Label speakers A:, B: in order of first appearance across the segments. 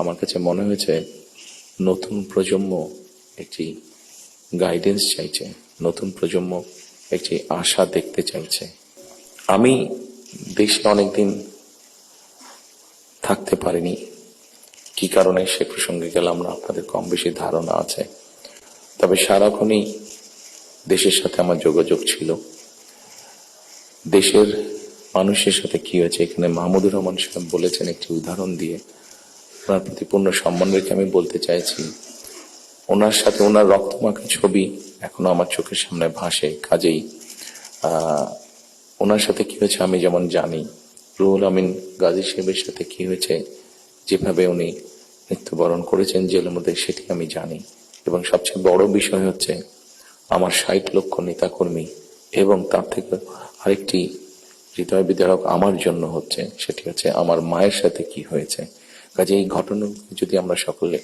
A: আমার কাছে মনে হয়েছে নতুন প্রজন্ম একটি গাইডেন্স চাইছে, নতুন প্রজন্ম একটি আশা দেখতে চাইছে। আমি দেশে অনেকদিন থাকতে পারিনি। কি কারণে সে প্রসঙ্গে গেলাম না, আপনাদের কম বেশি ধারণা আছে। তবে সারাক্ষণই দেশের সাথে আমার যোগাযোগ ছিল। দেশের মানুষের সাথে কি হয়েছে, এখানে মাহমুদুর রহমান সাহেব বলেছেন একটি উদাহরণ দিয়ে ওনার প্রতি পূর্ণ সম্মান রেখে আমি বলতে চাইছি, ওনার সাথে ওনার রক্তমাখা ছবি এখনও আমার চোখের সামনে ভাসে কাজেই। ওনার সাথে কি হয়েছে আমি যেমন জানি, রুহুল আমিন গাজী সাহেবের সাথে কি হয়েছে, যেভাবে উনি মৃত্যুবরণ করেছেন জেলের মধ্যে সেটি আমি জানি। এবং সবচেয়ে বড় বিষয় হচ্ছে আমার ষাট লক্ষ নেতাকর্মী এবং তার থেকে আরেকটি হৃদয় বিদারক আমার জন্য হচ্ছে, সেটি হচ্ছে আমার মায়ের সাথে কি হয়েছে। কাজে এই ঘটনা যদি আমরা সকলে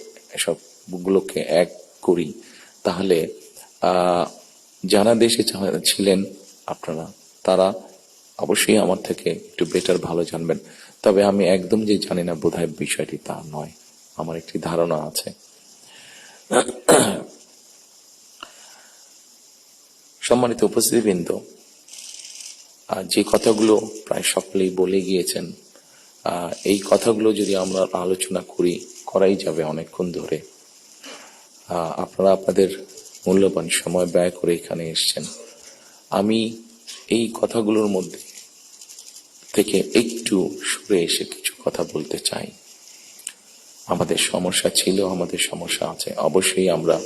A: সবগুলোকে এক করি, তাহলে যারা দেশে ছিলেন আপনারা, তারা অবশ্যই আমার থেকে একটু বেটার ভালো জানবেন। তবে আমি একদম যে জানি না বোধহয় বিষয়টি তা নয়। আমার একটি ধারণা আছে। সম্মানিত উপস্থিতিবৃন্দ যে কথাগুলো প্রায় সকলেই বলে গিয়েছেন এই কথাগুলো যদি আমরা আলোচনা করি, করাই যাবে অনেকক্ষণ ধরে। আপনারা আপনাদের মূল্যবান সময় ব্যয় করে এখানে এসেছেন। আমি এই কথাগুলোর মধ্যে থেকে একটু সরে এসে কিছু কথা বলতে চাই। আমাদের সমস্যা ছিল, আমাদের সমস্যা আছে। অবশ্যই আমরা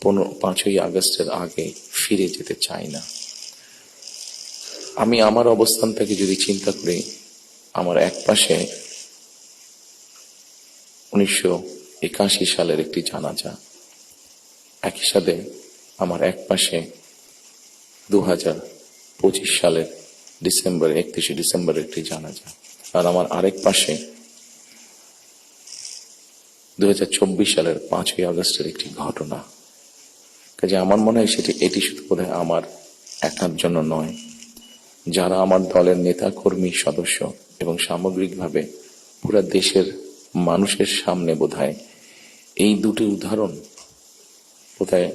A: পনেরো, পাঁচই আগস্টের আগে ফিরে যেতে চাই না। আমি আমার অবস্থান থেকে যদি চিন্তা করি আমার এক পাশে উনিশশো একাশি সালের একটি জানাজা। একই সাথে আমার এক পাশে দু হাজার পঁচিশ সালের ডিসেম্বর, একত্রিশে ডিসেম্বরের একটি জানাজা। আর আমার আরেক পাশে দু হাজার চব্বিশ সালের পাঁচই আগস্টের একটি ঘটনা। কাজে আমার মনে হয় সেটি, এটি শুধু বোধ আমার একার জন্য নয় যারা আমার দলের নেতা কর্মী সদস্য এবং সামগ্রিকভাবে পুরো দেশের মানুষের সামনে বোধহয় এই দুটি উদাহরণ বোধহয়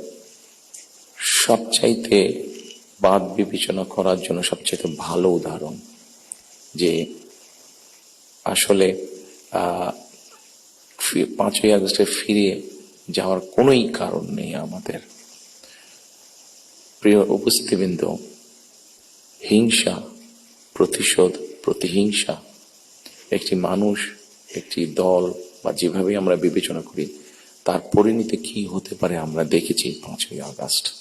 A: সবচাইতে বাদ বিবেচনা করার জন্য সবচাইতে ভালো উদাহরণ যে আসলে পাঁচই আগস্টে ফিরে যাওয়ার কোনোই কারণ নেই আমাদের। প্রিয় উপস্থিতিবৃন্দ হিংসা, প্রতিশোধ, প্রতিহিংসা। একটি মানুষ, একটি দল বা যেভাবে আমরা বিবেচনা করি, তার পরিণতি কি হতে পারে আমরা দেখেছি পাঁচই আগস্ট।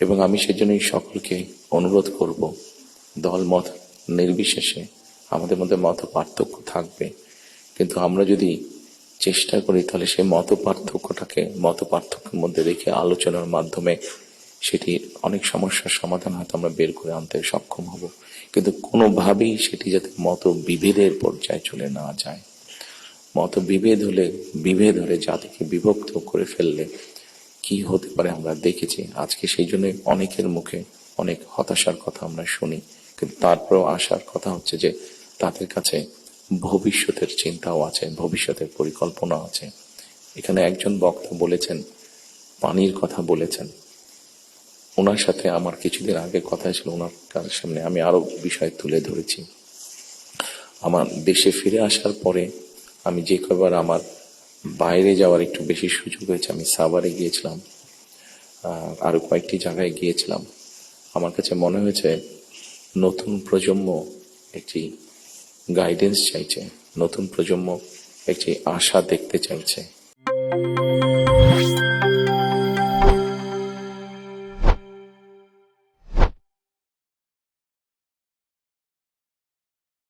A: এবং আমি সেজন্যই সকলকে অনুরোধ করব দল মত নির্বিশেষে আমাদের মধ্যে মত পার্থক্য থাকবে। কিন্তু আমরা যদি চেষ্টা করি তাহলে সেই মত পার্থক্যটাকে, মত পার্থক্যের মধ্যে রেখে আলোচনার মাধ্যমে সেটি অনেক সমস্যার সমাধান হয়তো আমরা বের করে আনতে সক্ষম হব। কিন্তু কোনোভাবেই সেটি যাতে মত বিভেদের পর্যায়ে চলে না যায়। মত বিভেদ হলে বিভেদ হলে জাতিকে বিভক্ত করে ফেললে কি হতে পারে আমরা দেখেছি। আজকে সেই জন্য অনেকের মুখে অনেক হতাশার কথা আমরা শুনি। কিন্তু তারপরেও আসার কথা হচ্ছে যে তাদের কাছে ভবিষ্যতের চিন্তাও আছে, ভবিষ্যতের পরিকল্পনা আছে। এখানে একজন বক্তা বলেছেন, পানির কথা বলেছেন। ওনার সাথে আমার কিছুদিন আগে কথা ছিল ওনার কার সামনে আমি আরও বিষয় তুলে ধরেছি। আমার দেশে ফিরে আসার পরে আমি যে কবার আমার বাইরে যাওয়ার একটু বেশি সুযোগ হয়েছে আমি সাভারে গিয়েছিলাম আহ, আরও কয়েকটি জায়গায় গিয়েছিলাম। আমার কাছে মনে হয়েছে নতুন প্রজন্ম একটি গাইডেন্স চাইছে নতুন প্রজন্ম একটি আশা দেখতে চাইছে।